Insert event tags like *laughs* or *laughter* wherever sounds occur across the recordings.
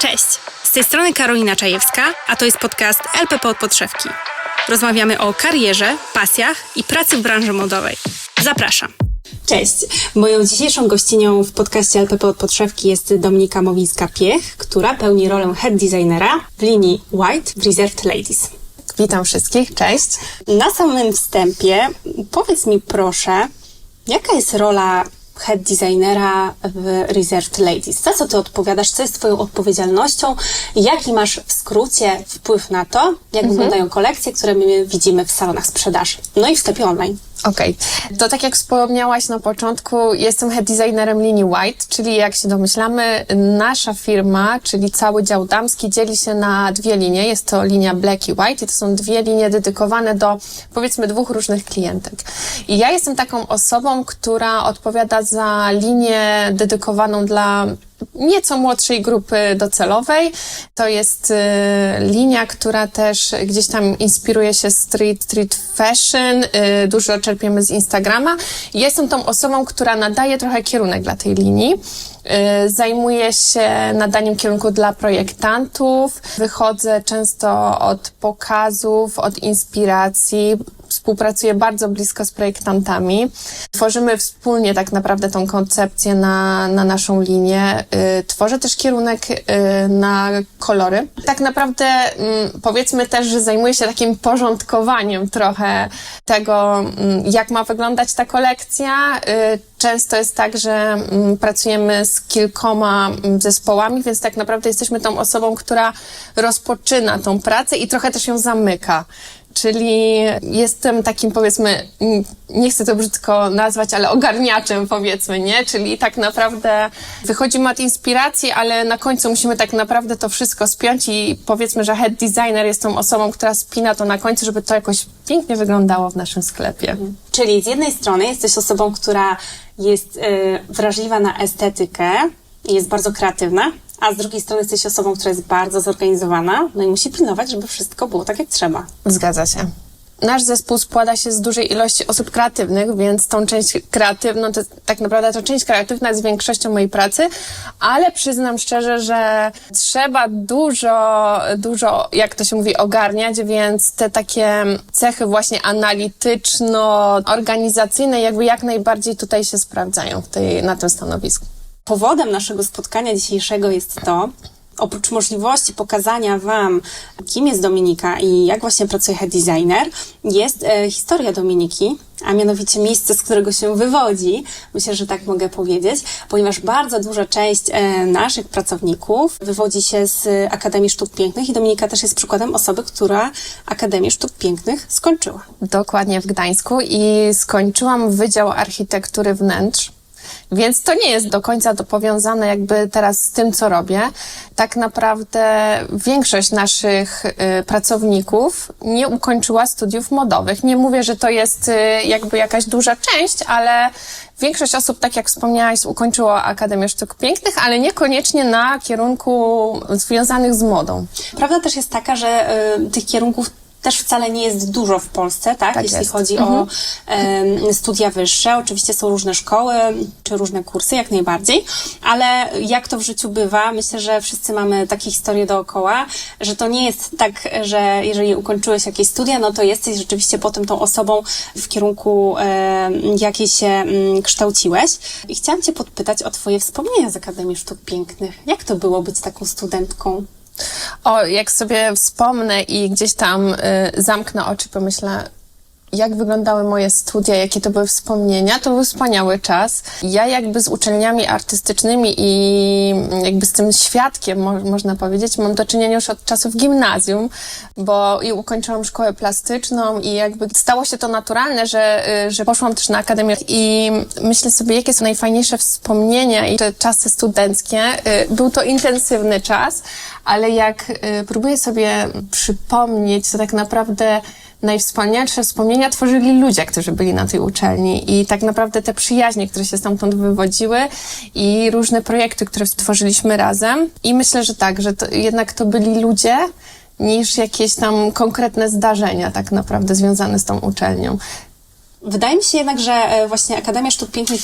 Cześć! Z tej strony Karolina Czajewska, a to jest podcast LPP od podszewki. Rozmawiamy o karierze, pasjach i pracy w branży modowej. Zapraszam. Cześć! Moją dzisiejszą gościnią w podcaście LPP od podszewki jest Dominika Mowińska-Piech, która pełni rolę head designera w linii White w Reserved Ladies. Witam wszystkich, cześć. Na samym wstępie powiedz mi proszę, jaka jest rola head designera w Reserved Ladies? Za co ty odpowiadasz? Co jest twoją odpowiedzialnością? Jaki masz w skrócie wpływ na to, jak wyglądają kolekcje, które my widzimy w salonach sprzedaży? No i w sklepie online. Okej, to tak jak wspomniałaś na początku, jestem head designerem linii White, czyli jak się domyślamy, nasza firma, czyli cały dział damski dzieli się na dwie linie. Jest to linia Black i White i to są dwie linie dedykowane do powiedzmy dwóch różnych klientek. I ja jestem taką osobą, która odpowiada za linię dedykowaną dla nieco młodszej grupy docelowej. To jest y, linia, która też gdzieś tam inspiruje się street, street fashion, y, dużo czerpiemy z Instagrama. Jestem tą osobą, która nadaje trochę kierunek dla tej linii. Y, Zajmuję się nadaniem kierunku dla projektantów. Wychodzę często od pokazów, od inspiracji. Współpracuję bardzo blisko z projektantami. Tworzymy wspólnie tak naprawdę tą koncepcję na, na naszą linię. Y, Tworzę też kierunek y, na kolory. Tak naprawdę mm, powiedzmy też, że zajmuję się takim porządkowaniem trochę tego, mm, jak ma wyglądać ta kolekcja. Y, Często jest tak, że mm, pracujemy z kilkoma zespołami, więc tak naprawdę jesteśmy tą osobą, która rozpoczyna tą pracę i trochę też ją zamyka. Czyli jestem takim, powiedzmy, nie chcę to brzydko nazwać, ale ogarniaczem, powiedzmy, nie? Czyli tak naprawdę wychodzimy od inspiracji, ale na końcu musimy tak naprawdę to wszystko spiąć i powiedzmy, że head designer jest tą osobą, która spina to na końcu, żeby to jakoś pięknie wyglądało w naszym sklepie. Czyli z jednej strony jesteś osobą, która jest y, wrażliwa na estetykę jest bardzo kreatywna, a z drugiej strony jesteś osobą, która jest bardzo zorganizowana, no i musi pilnować, żeby wszystko było tak, jak trzeba. Zgadza się. Nasz zespół składa się z dużej ilości osób kreatywnych, więc tą część kreatywną, to tak naprawdę to część kreatywna jest większością mojej pracy, ale przyznam szczerze, że trzeba dużo, dużo, jak to się mówi, ogarniać, więc te takie cechy właśnie analityczno-organizacyjne jakby jak najbardziej tutaj się sprawdzają w tej, na tym stanowisku. Powodem naszego spotkania dzisiejszego jest to, oprócz możliwości pokazania Wam, kim jest Dominika i jak właśnie pracuje head designer, jest e, historia Dominiki, a mianowicie miejsce, z którego się wywodzi. Myślę, że tak mogę powiedzieć, ponieważ bardzo duża część e, naszych pracowników wywodzi się z Akademii Sztuk Pięknych i Dominika też jest przykładem osoby, która Akademię Sztuk Pięknych skończyła. Dokładnie w Gdańsku i skończyłam Wydział Architektury Wnętrz. Więc to nie jest do końca to powiązane jakby teraz z tym, co robię. Tak naprawdę większość naszych y, pracowników nie ukończyła studiów modowych. Nie mówię, że to jest y, jakby jakaś duża część, ale większość osób, tak jak wspomniałaś, ukończyło Akademię Sztuk Pięknych, ale niekoniecznie na kierunku związanych z modą. Prawda też jest taka, że y, tych kierunków też wcale nie jest dużo w Polsce, tak? Tak Jeśli jest. chodzi o em, studia wyższe. Oczywiście są różne szkoły, czy różne kursy, jak najbardziej, ale jak to w życiu bywa, myślę, że wszyscy mamy takie historie dookoła, że to nie jest tak, że jeżeli ukończyłeś jakieś studia, no to jesteś rzeczywiście potem tą osobą w kierunku em, jakiej się mm, kształciłeś. I chciałam Cię podpytać o Twoje wspomnienia z Akademii Sztuk Pięknych. Jak to było być taką studentką? O, jak sobie wspomnę i gdzieś tam y, zamknę oczy, pomyślę, jak wyglądały moje studia, jakie to były wspomnienia, to był wspaniały czas. Ja jakby z uczelniami artystycznymi i jakby z tym świadkiem, mo można powiedzieć, mam do czynienia już od czasów gimnazjum, bo i ukończyłam szkołę plastyczną i jakby stało się to naturalne, że, y, że poszłam też na akademię i myślę sobie, jakie są najfajniejsze wspomnienia i te czasy studenckie. Y, Był to intensywny czas, ale jak y, próbuję sobie przypomnieć, to tak naprawdę najwspanialsze wspomnienia tworzyli ludzie, którzy byli na tej uczelni i tak naprawdę te przyjaźnie, które się stamtąd wywodziły i różne projekty, które stworzyliśmy razem. I myślę, że tak, że to, jednak to byli ludzie niż jakieś tam konkretne zdarzenia tak naprawdę związane z tą uczelnią. Wydaje mi się jednak, że e, właśnie Akademia Sztuk Pięknych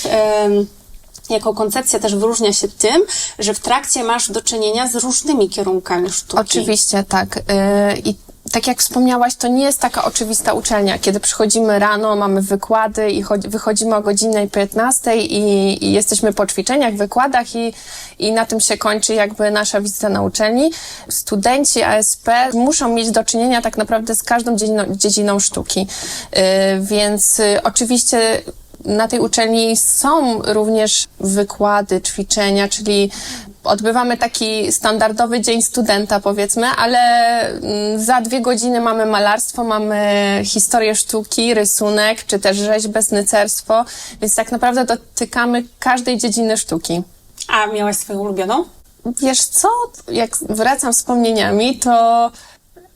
jako koncepcja też wyróżnia się tym, że w trakcie masz do czynienia z różnymi kierunkami sztuki. Oczywiście, tak. Yy, I tak jak wspomniałaś, to nie jest taka oczywista uczelnia. Kiedy przychodzimy rano, mamy wykłady i chodzi- wychodzimy o godzinie 15 i, i jesteśmy po ćwiczeniach, wykładach i, i na tym się kończy jakby nasza wizyta na uczelni. Studenci ASP muszą mieć do czynienia tak naprawdę z każdą dziedziną, dziedziną sztuki. Yy, Więc y, oczywiście na tej uczelni są również wykłady, ćwiczenia, czyli odbywamy taki standardowy dzień studenta, powiedzmy, ale mm, za dwie godziny mamy malarstwo, mamy historię sztuki, rysunek, czy też rzeźbę, snycerstwo, więc tak naprawdę dotykamy każdej dziedziny sztuki. A miałaś swoją ulubioną? Wiesz co, jak wracam wspomnieniami, to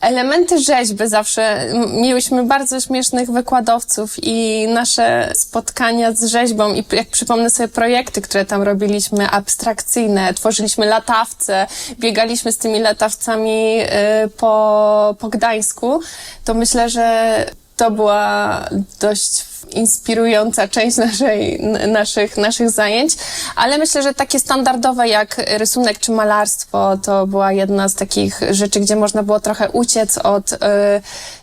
elementy rzeźby zawsze. Mieliśmy bardzo śmiesznych wykładowców i nasze spotkania z rzeźbą i jak przypomnę sobie projekty, które tam robiliśmy, abstrakcyjne, tworzyliśmy latawce, biegaliśmy z tymi latawcami y, po, po Gdańsku, to myślę, że to była dość inspirująca część naszej, naszych, naszych zajęć, ale myślę, że takie standardowe jak rysunek czy malarstwo to była jedna z takich rzeczy, gdzie można było trochę uciec od y,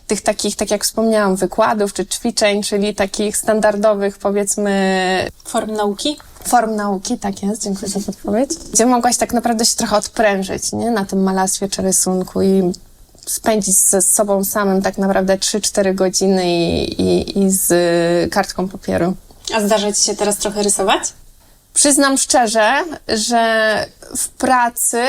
tych takich, tak jak wspomniałam, wykładów czy ćwiczeń, czyli takich standardowych, powiedzmy, Form nauki? form nauki, tak jest, dziękuję za podpowiedź, gdzie mogłaś tak naprawdę się trochę odprężyć, nie, na tym malarstwie czy rysunku i spędzić ze sobą samym tak naprawdę 3-4 godziny i, i, i z y, kartką papieru. A zdarza ci się teraz trochę rysować? Przyznam szczerze, że w pracy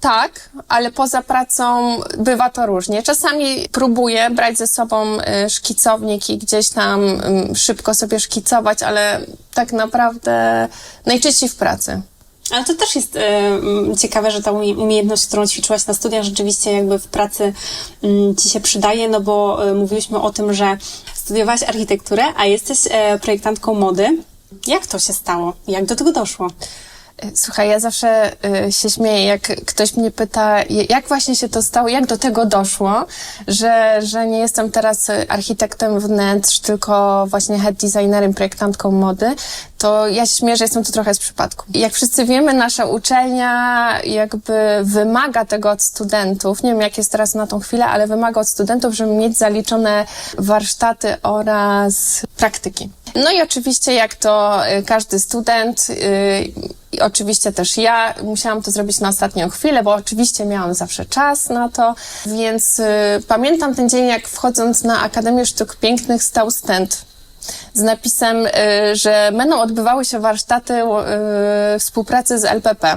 tak, ale poza pracą bywa to różnie. Czasami próbuję brać ze sobą y, szkicownik i gdzieś tam ym, szybko sobie szkicować, ale tak naprawdę najczęściej w pracy. Ale to też jest e, m, ciekawe, że ta umie- umiejętność, którą ćwiczyłaś na studiach, rzeczywiście jakby w pracy m, ci się przydaje, no bo e, mówiliśmy o tym, że studiowałaś architekturę, a jesteś e, projektantką mody. Jak to się stało? Jak do tego doszło? Słuchaj, ja zawsze y, się śmieję, jak ktoś mnie pyta, jak właśnie się to stało, jak do tego doszło, że, że nie jestem teraz y, architektem wnętrz, tylko właśnie head designerem, projektantką mody, to ja się śmieję, że jestem tu trochę z przypadku. Jak wszyscy wiemy, nasza uczelnia jakby wymaga tego od studentów, nie wiem jak jest teraz na tą chwilę, ale wymaga od studentów, żeby mieć zaliczone warsztaty oraz praktyki. No i oczywiście, jak to y, każdy student, y, oczywiście też ja musiałam to zrobić na ostatnią chwilę, bo oczywiście miałam zawsze czas na to, więc y, pamiętam ten dzień, jak wchodząc na Akademię Sztuk Pięknych stał stent z napisem, y, że będą odbywały się warsztaty y, współpracy z LPP.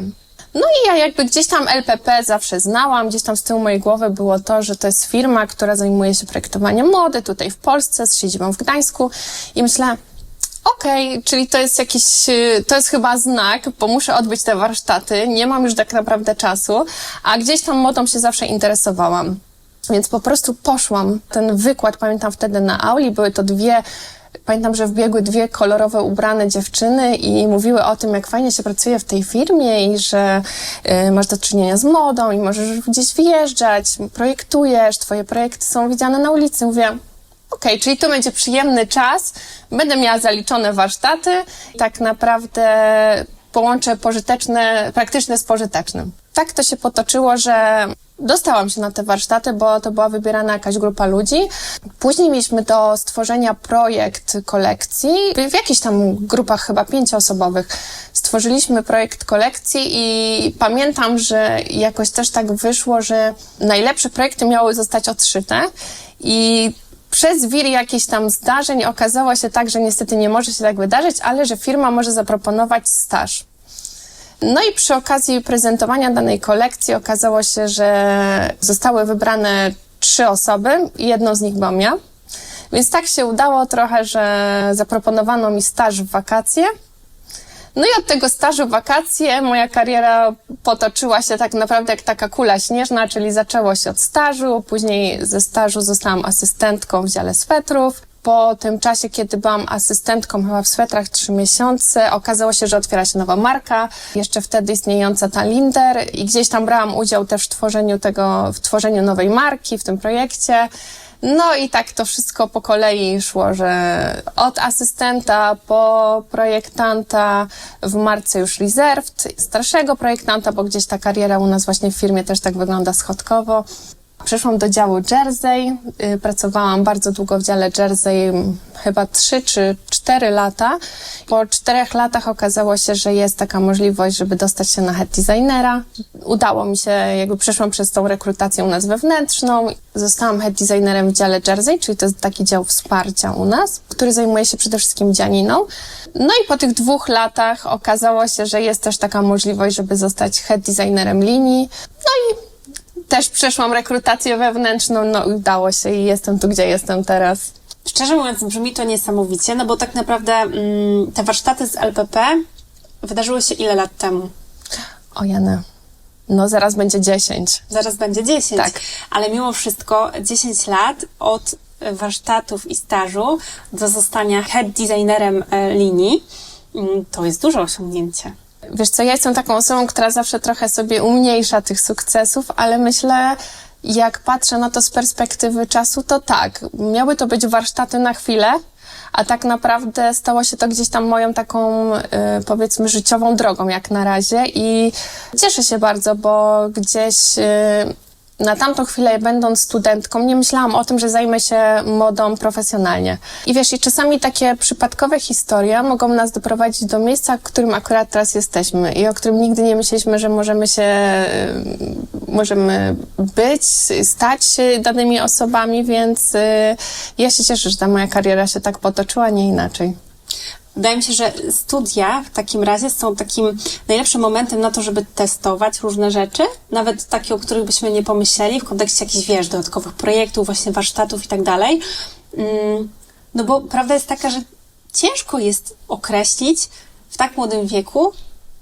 No i ja jakby gdzieś tam LPP zawsze znałam, gdzieś tam z tyłu mojej głowy było to, że to jest firma, która zajmuje się projektowaniem mody tutaj w Polsce z siedzibą w Gdańsku i myślę, Okej, czyli to jest jakiś, y, to jest chyba znak, bo muszę odbyć te warsztaty, nie mam już tak naprawdę czasu, a gdzieś tam modą się zawsze interesowałam. Więc po prostu poszłam. Ten wykład pamiętam wtedy na auli, były to dwie, pamiętam, że wbiegły dwie kolorowe ubrane dziewczyny i mówiły o tym, jak fajnie się pracuje w tej firmie i że y, masz do czynienia z modą i możesz gdzieś wyjeżdżać, projektujesz, twoje projekty są widziane na ulicy. Mówię, Okej, czyli to będzie przyjemny czas, będę miała zaliczone warsztaty, tak naprawdę połączę pożyteczne, praktyczne z pożytecznym. Tak to się potoczyło, że dostałam się na te warsztaty, bo to była wybierana jakaś grupa ludzi. Później mieliśmy do stworzenia projekt kolekcji, w jakichś tam grupach chyba pięcioosobowych. Stworzyliśmy projekt kolekcji i pamiętam, że jakoś też tak wyszło, że najlepsze projekty miały zostać odszyte i przez wir jakichś tam zdarzeń okazało się tak, że niestety nie może się tak wydarzyć, ale że firma może zaproponować staż. No i przy okazji prezentowania danej kolekcji okazało się, że zostały wybrane trzy osoby i jedną z nich byłam ja. Więc tak się udało trochę, że zaproponowano mi staż w wakacje. No i od tego stażu w wakacje moja kariera potoczyła się tak naprawdę jak taka kula śnieżna, czyli zaczęło się od stażu, później ze stażu zostałam asystentką w dziale swetrów. Po tym czasie, kiedy byłam asystentką chyba w swetrach trzy miesiące, okazało się, że otwiera się nowa marka, jeszcze wtedy istniejąca ta Linder i gdzieś tam brałam udział też w tworzeniu tego, w tworzeniu nowej marki, w tym projekcie. No i tak to wszystko po kolei szło, że od asystenta po projektanta, w marcu już reserved, starszego projektanta, bo gdzieś ta kariera u nas właśnie w firmie też tak wygląda schodkowo. Przeszłam do działu Jersey, y, pracowałam bardzo długo w dziale Jersey, m, chyba 3 czy 4 lata. Po czterech latach okazało się, że jest taka możliwość, żeby dostać się na head designera. Udało mi się, jakby przeszłam przez tą rekrutację u nas wewnętrzną. Zostałam head designerem w dziale Jersey, czyli to jest taki dział wsparcia u nas, który zajmuje się przede wszystkim dzianiną. No i po tych dwóch latach okazało się, że jest też taka możliwość, żeby zostać head designerem linii. No i też przeszłam rekrutację wewnętrzną, no udało się i jestem tu, gdzie jestem teraz. Szczerze mówiąc, brzmi to niesamowicie, no bo tak naprawdę mm, te warsztaty z LPP wydarzyły się ile lat temu? O Jana, no zaraz będzie 10. Zaraz będzie 10. Tak. Ale mimo wszystko 10 lat od warsztatów i stażu do zostania head designerem e, linii, mm, to jest duże osiągnięcie. Wiesz co, ja jestem taką osobą, która zawsze trochę sobie umniejsza tych sukcesów, ale myślę, jak patrzę na to z perspektywy czasu, to tak, miały to być warsztaty na chwilę, a tak naprawdę stało się to gdzieś tam moją taką, y, powiedzmy, życiową drogą jak na razie i cieszę się bardzo, bo gdzieś y, na tamtą chwilę, będąc studentką, nie myślałam o tym, że zajmę się modą profesjonalnie. I wiesz, i czasami takie przypadkowe historie mogą nas doprowadzić do miejsca, w którym akurat teraz jesteśmy i o którym nigdy nie myśleliśmy, że możemy się, y, możemy być, stać się danymi osobami, więc y, ja się cieszę, że ta moja kariera się tak potoczyła, nie inaczej. Wydaje mi się, że studia w takim razie są takim najlepszym momentem na to, żeby testować różne rzeczy, nawet takie, o których byśmy nie pomyśleli w kontekście jakichś, wiesz, dodatkowych projektów, właśnie warsztatów i tak dalej. Mm, No bo prawda jest taka, że ciężko jest określić w tak młodym wieku,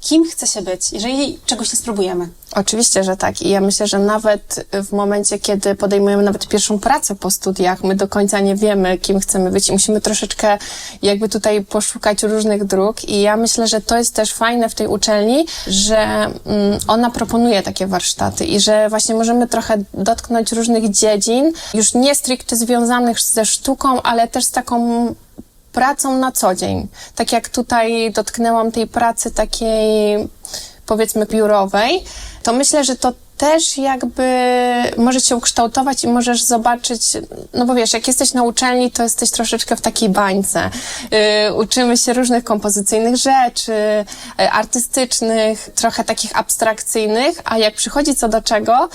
kim chce się być, jeżeli czegoś nie spróbujemy. Oczywiście, że tak. I ja myślę, że nawet w momencie, kiedy podejmujemy nawet pierwszą pracę po studiach, my do końca nie wiemy, kim chcemy być i musimy troszeczkę jakby tutaj poszukać różnych dróg. I ja myślę, że to jest też fajne w tej uczelni, że mm, ona proponuje takie warsztaty i że właśnie możemy trochę dotknąć różnych dziedzin, już nie stricte związanych ze sztuką, ale też z taką pracą na co dzień. Tak jak tutaj dotknęłam tej pracy takiej, powiedzmy, biurowej, to myślę, że to też jakby może się ukształtować i możesz zobaczyć, no bo wiesz, jak jesteś na uczelni, to jesteś troszeczkę w takiej bańce. Yy, uczymy się różnych kompozycyjnych rzeczy, yy, artystycznych, trochę takich abstrakcyjnych, a jak przychodzi co do czego,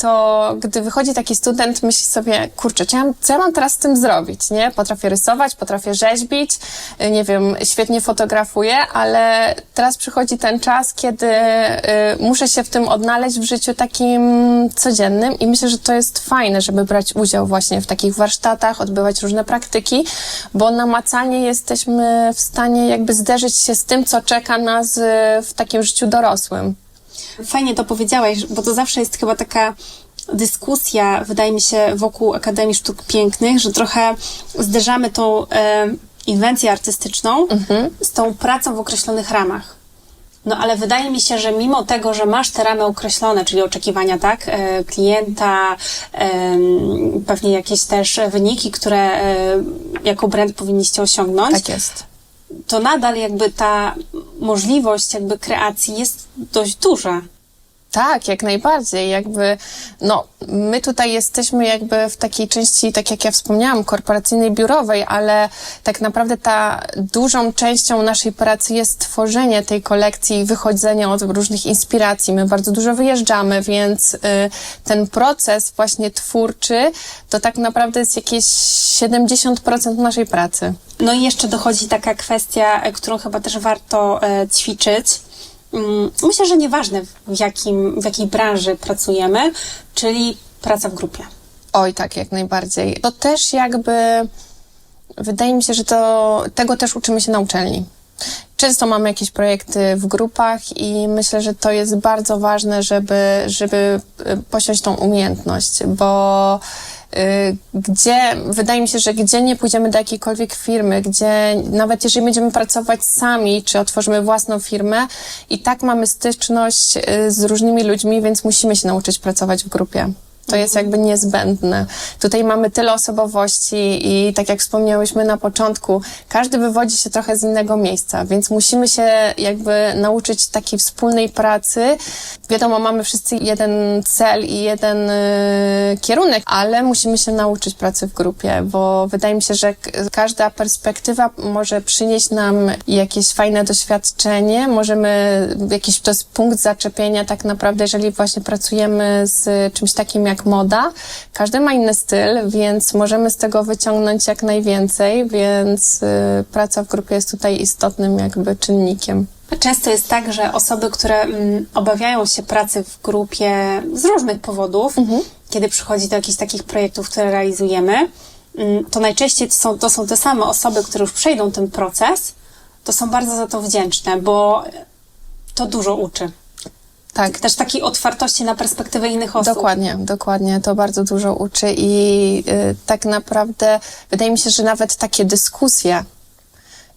to gdy wychodzi taki student, myśli sobie, kurczę, co ja, co ja mam teraz z tym zrobić, nie? Potrafię rysować, potrafię rzeźbić, y, nie wiem, świetnie fotografuję, ale teraz przychodzi ten czas, kiedy y, muszę się w tym odnaleźć w życiu takim codziennym i myślę, że to jest fajne, żeby brać udział właśnie w takich warsztatach, odbywać różne praktyki, bo namacalnie jesteśmy w stanie jakby zderzyć się z tym, co czeka nas y, w takim życiu dorosłym. Fajnie to powiedziałeś, bo to zawsze jest chyba taka dyskusja, wydaje mi się, wokół Akademii Sztuk Pięknych, że trochę zderzamy tą e, inwencję artystyczną z tą pracą w określonych ramach. No ale wydaje mi się, że mimo tego, że masz te ramy określone, czyli oczekiwania, tak, e, klienta, em, pewnie jakieś też wyniki, które e, jako brand powinniście osiągnąć, Tak jest. to nadal jakby ta możliwość jakby kreacji jest dość duża. Tak, jak najbardziej. Jakby, no, my tutaj jesteśmy jakby w takiej części, tak jak ja wspomniałam, korporacyjnej, biurowej, ale tak naprawdę ta dużą częścią naszej pracy jest tworzenie tej kolekcji i wychodzenie od różnych inspiracji. My bardzo dużo wyjeżdżamy, więc y, ten proces właśnie twórczy to tak naprawdę jest jakieś 70% naszej pracy. No i jeszcze dochodzi taka kwestia, e, którą chyba też warto e, ćwiczyć. Mm, Myślę, że nieważne w, jakim, w jakiej branży pracujemy, czyli praca w grupie. Oj, tak, jak najbardziej. To też jakby wydaje mi się, że to tego też uczymy się na uczelni. Często mamy jakieś projekty w grupach i myślę, że to jest bardzo ważne, żeby, żeby y, posiąść tą umiejętność, bo gdzie, wydaje mi się, że gdzie nie pójdziemy do jakiejkolwiek firmy, gdzie nawet jeżeli będziemy pracować sami, czy otworzymy własną firmę, i tak mamy styczność y, z różnymi ludźmi, więc musimy się nauczyć pracować w grupie. To jest jakby niezbędne. Tutaj mamy tyle osobowości i tak jak wspomniałyśmy na początku, każdy wywodzi się trochę z innego miejsca, więc musimy się jakby nauczyć takiej wspólnej pracy. Wiadomo, mamy wszyscy jeden cel i jeden y, kierunek, ale musimy się nauczyć pracy w grupie, bo wydaje mi się, że każda perspektywa może przynieść nam jakieś fajne doświadczenie, możemy, jakiś to jest punkt zaczepienia tak naprawdę, jeżeli właśnie pracujemy z czymś takim jak moda. Każdy ma inny styl, więc możemy z tego wyciągnąć jak najwięcej, więc y, praca w grupie jest tutaj istotnym jakby czynnikiem. Często jest tak, że osoby, które mm, obawiają się pracy w grupie z różnych powodów, kiedy przychodzi do jakichś takich projektów, które realizujemy, mm, to najczęściej to są, to są te same osoby, które już przejdą ten proces, to są bardzo za to wdzięczne, bo to dużo uczy. Tak, Też takiej otwartości na perspektywę innych osób. Dokładnie, dokładnie. To bardzo dużo uczy i y, tak naprawdę wydaje mi się, że nawet takie dyskusje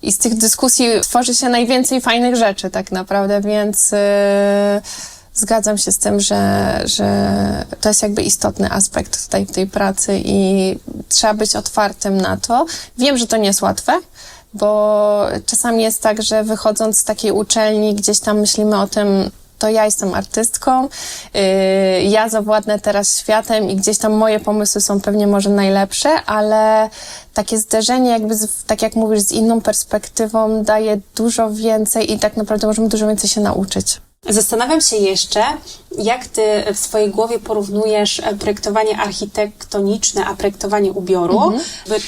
i z tych dyskusji tworzy się najwięcej fajnych rzeczy tak naprawdę, więc y, zgadzam się z tym, że, że to jest jakby istotny aspekt tutaj w tej pracy i trzeba być otwartym na to. Wiem, że to nie jest łatwe, bo czasami jest tak, że wychodząc z takiej uczelni, gdzieś tam myślimy o tym, to ja jestem artystką, yy, ja zawładnę teraz światem i gdzieś tam moje pomysły są pewnie może najlepsze, ale takie zderzenie jakby, z, tak jak mówisz, z inną perspektywą daje dużo więcej i tak naprawdę możemy dużo więcej się nauczyć. Zastanawiam się jeszcze, jak ty w swojej głowie porównujesz e, projektowanie architektoniczne, a projektowanie ubioru. By- Czy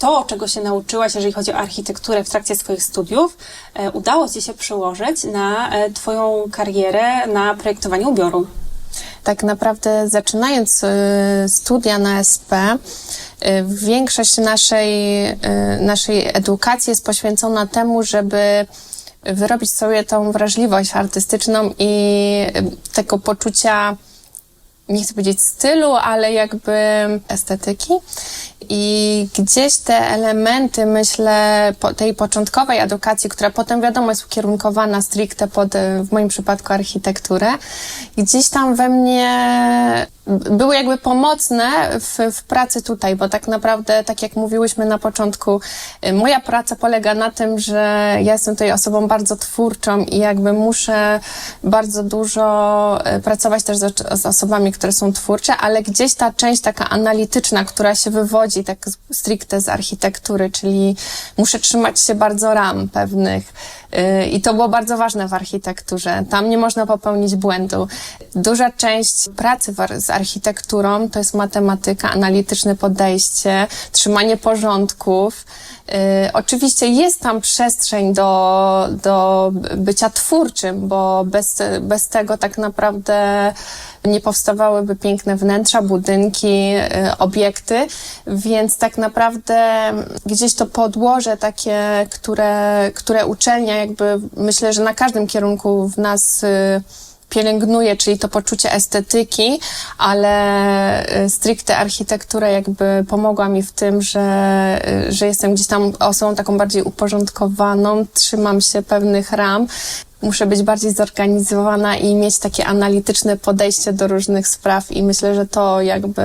to, czego się nauczyłaś, jeżeli chodzi o architekturę w trakcie swoich studiów, e, udało ci się przełożyć na e, twoją karierę na projektowanie ubioru? tak naprawdę zaczynając y, studia na SP, większość naszej, naszej edukacji jest poświęcona temu, żeby wyrobić sobie tą wrażliwość artystyczną i tego poczucia nie chcę powiedzieć stylu, ale jakby estetyki. I gdzieś te elementy, myślę, po tej początkowej edukacji, która potem wiadomo jest ukierunkowana stricte pod, w moim przypadku, architekturę, gdzieś tam we mnie były jakby pomocne w, w pracy tutaj, bo tak naprawdę, tak jak mówiłyśmy na początku, y, moja praca polega na tym, że ja jestem tutaj osobą bardzo twórczą i jakby muszę bardzo dużo y, pracować też z, z osobami, które są twórcze, ale gdzieś ta część taka analityczna, która się wywodzi tak z- stricte z architektury, czyli muszę trzymać się bardzo ram pewnych, Y, I to było bardzo ważne w architekturze. Tam nie można popełnić błędu. Duża część pracy ar- architekturą to jest matematyka, analityczne podejście, trzymanie porządków. Y, Oczywiście jest tam przestrzeń do, do bycia twórczym, bo bez, bez tego tak naprawdę nie powstawałyby piękne wnętrza, budynki, y, obiekty, więc tak naprawdę gdzieś to podłoże takie, które, które uczelnia jakby myślę, że na każdym kierunku w nas y, pielęgnuje, czyli to poczucie estetyki, ale y, stricte architektura jakby pomogła mi w tym, że, y, że jestem gdzieś tam osobą taką bardziej uporządkowaną, trzymam się pewnych ram. Muszę być bardziej zorganizowana i mieć takie analityczne podejście do różnych spraw i myślę, że to jakby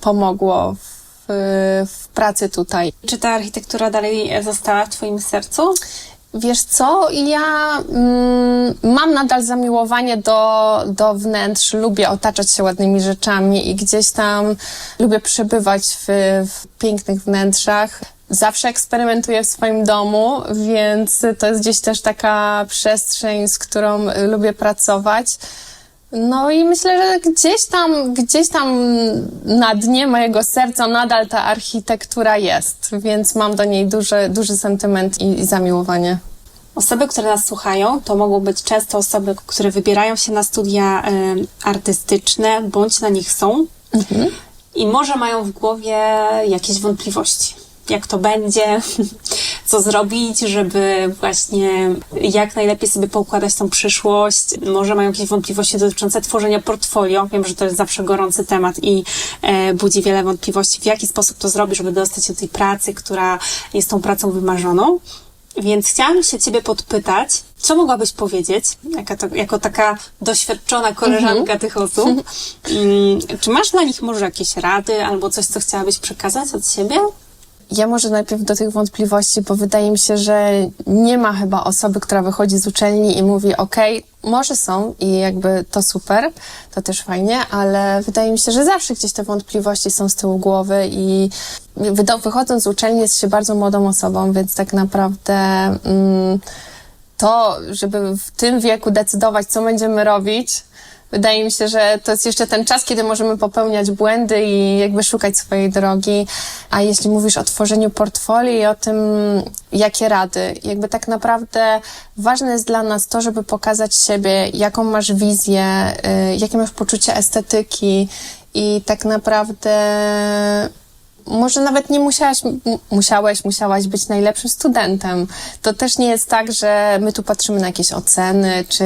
pomogło w, w pracy tutaj. Czy ta architektura dalej została w twoim sercu? Wiesz co, ja mm, mam nadal zamiłowanie do, do wnętrz, lubię otaczać się ładnymi rzeczami i gdzieś tam lubię przebywać w, w pięknych wnętrzach. Zawsze eksperymentuję w swoim domu, więc to jest gdzieś też taka przestrzeń, z którą lubię pracować. No i myślę, że gdzieś tam, gdzieś tam na dnie mojego serca nadal ta architektura jest, więc mam do niej duży, duży sentyment i, i zamiłowanie. Osoby, które nas słuchają, to mogą być często osoby, które wybierają się na studia e, artystyczne, bądź na nich są i może mają w głowie jakieś wątpliwości. Jak to będzie, *laughs* co zrobić, żeby właśnie jak najlepiej sobie poukładać tą przyszłość. Może mają jakieś wątpliwości dotyczące tworzenia portfolio. Wiem, że to jest zawsze gorący temat i e, budzi wiele wątpliwości, w jaki sposób to zrobić, żeby dostać się do tej pracy, która jest tą pracą wymarzoną. Więc chciałam się Ciebie podpytać, Co mogłabyś powiedzieć, jako, to, jako taka doświadczona koleżanka tych osób? *laughs* Mm, Czy masz dla nich może jakieś rady albo coś, co chciałabyś przekazać od siebie? Ja może najpierw do tych wątpliwości, bo wydaje mi się, że nie ma chyba osoby, która wychodzi z uczelni i mówi, okej, może są i jakby to super, to też fajnie, ale wydaje mi się, że zawsze gdzieś te wątpliwości są z tyłu głowy i wychodząc z uczelni jest się bardzo młodą osobą, więc tak naprawdę mm, to, żeby w tym wieku decydować, co będziemy robić, Wydaje mi się, że to jest jeszcze ten czas, kiedy możemy popełniać błędy i jakby szukać swojej drogi. A jeśli mówisz o tworzeniu portfolio i o tym, jakie rady, jakby tak naprawdę ważne jest dla nas to, żeby pokazać siebie, jaką masz wizję, y, jakie masz poczucie estetyki i tak naprawdę może nawet nie musiałaś, musiałeś, musiałaś być najlepszym studentem. To też nie jest tak, że my tu patrzymy na jakieś oceny, czy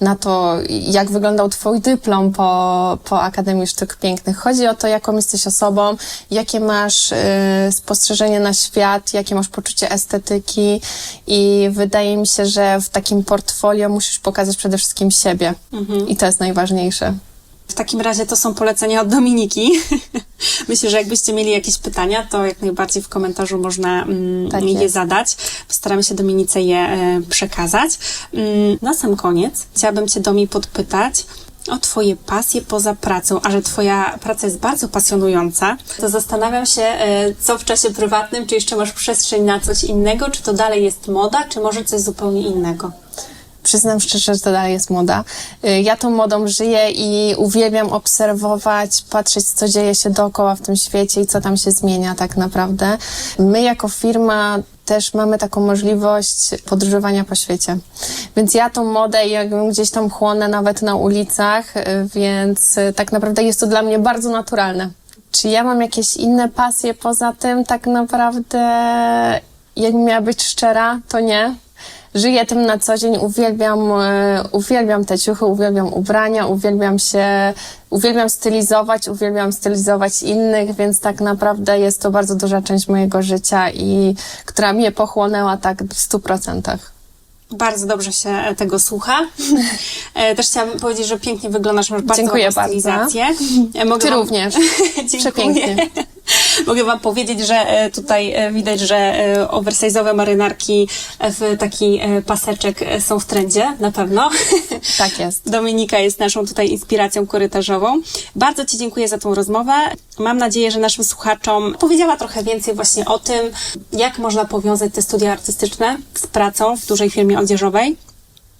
na to, jak wyglądał twój dyplom po, po Akademii Sztuk Pięknych. Chodzi o to, jaką jesteś osobą, jakie masz y, spostrzeżenie na świat, jakie masz poczucie estetyki i wydaje mi się, że w takim portfolio musisz pokazać przede wszystkim siebie. I to jest najważniejsze. W takim razie to są polecenia od Dominiki. *laughs* Myślę, że jakbyście mieli jakieś pytania, to jak najbardziej w komentarzu można mm, Tak je zadać. Postaramy się Dominice je e, przekazać. Mm, na sam koniec chciałabym Cię, Domi, podpytać o Twoje pasje poza pracą, a że Twoja praca jest bardzo pasjonująca, to zastanawiam się, e, co w czasie prywatnym, czy jeszcze masz przestrzeń na coś innego, czy to dalej jest moda, czy może coś zupełnie innego? Przyznam szczerze, że to dalej jest moda. Y, Ja tą modą żyję i uwielbiam obserwować, patrzeć, co dzieje się dookoła w tym świecie i co tam się zmienia tak naprawdę. My jako firma też mamy taką możliwość podróżowania po świecie. Więc ja tą modę jakby gdzieś tam chłonę nawet na ulicach, y, więc y, tak naprawdę jest to dla mnie bardzo naturalne. Czy ja mam jakieś inne pasje poza tym? Tak naprawdę, jakbym miała być szczera, to nie żyję tym na co dzień, uwielbiam, e, uwielbiam te ciuchy, uwielbiam ubrania, uwielbiam się, uwielbiam stylizować, uwielbiam stylizować innych, więc tak naprawdę jest to bardzo duża część mojego życia i która mnie pochłonęła tak w stu procentach. Bardzo dobrze się e, tego słucha. *laughs* E, Też chciałabym powiedzieć, że pięknie wyglądasz, masz bardzo Dziękuję ładną bardzo. stylizację. Mogę Ty wam... również. *laughs* Przepięknie. Mogę Wam powiedzieć, że e, tutaj e, widać, że e, oversize'owe marynarki w taki paseczek są w trendzie, na pewno. *laughs* Tak jest. Dominika jest naszą tutaj inspiracją korytarzową. Bardzo Ci dziękuję za tą rozmowę. Mam nadzieję, że naszym słuchaczom powiedziała trochę więcej właśnie o tym, jak można powiązać te studia artystyczne z pracą w dużej firmie odzieżowej.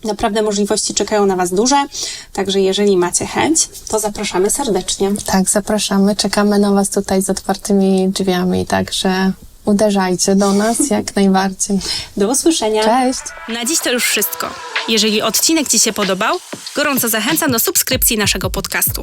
Naprawdę możliwości czekają na Was duże, także jeżeli macie chęć, to zapraszamy serdecznie. Tak, zapraszamy, czekamy na Was tutaj z otwartymi drzwiami, także uderzajcie do nas *laughs* jak najbardziej. Do usłyszenia. Cześć! Na dziś to już wszystko. Jeżeli odcinek Ci się podobał, gorąco zachęcam do subskrypcji naszego podcastu.